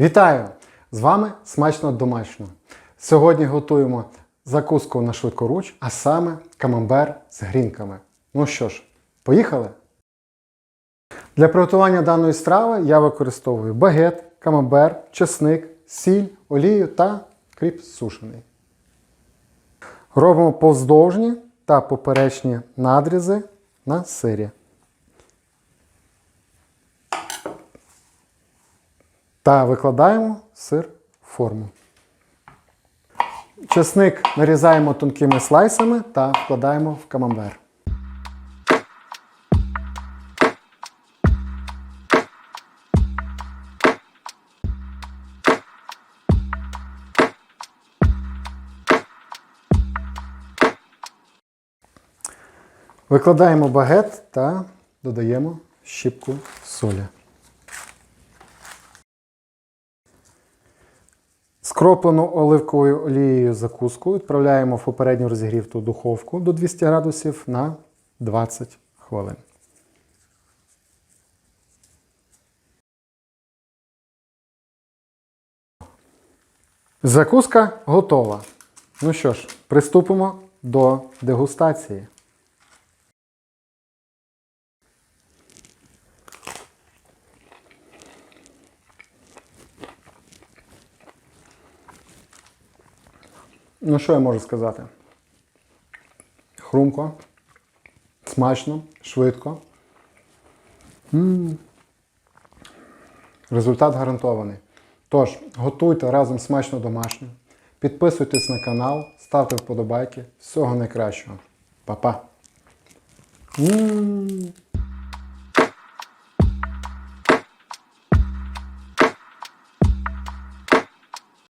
Вітаю! З вами смачно домашньо. Сьогодні готуємо закуску на швидкоруч, а саме камамбер з грінками. Ну що ж, поїхали? Для приготування даної страви я використовую багет, камамбер, чесник, сіль, олію та кріп сушений. Робимо повздовжні та поперечні надрізи на сирі. Та викладаємо сир в форму. Чесник нарізаємо тонкими слайсами та вкладаємо в камамбер. Викладаємо багет та додаємо щіпку солі. Скроплену оливковою олією закуску відправляємо в попередньо розігріту духовку до 200 градусів на 20 хвилин. Закуска готова. Ну що ж, приступимо до дегустації. Ну, що я можу сказати? Хрумко, смачно, швидко. м Результат гарантований. Тож, готуйте разом смачно домашнє. Підписуйтесь на канал, ставте вподобайки. Всього найкращого. Па-па! М.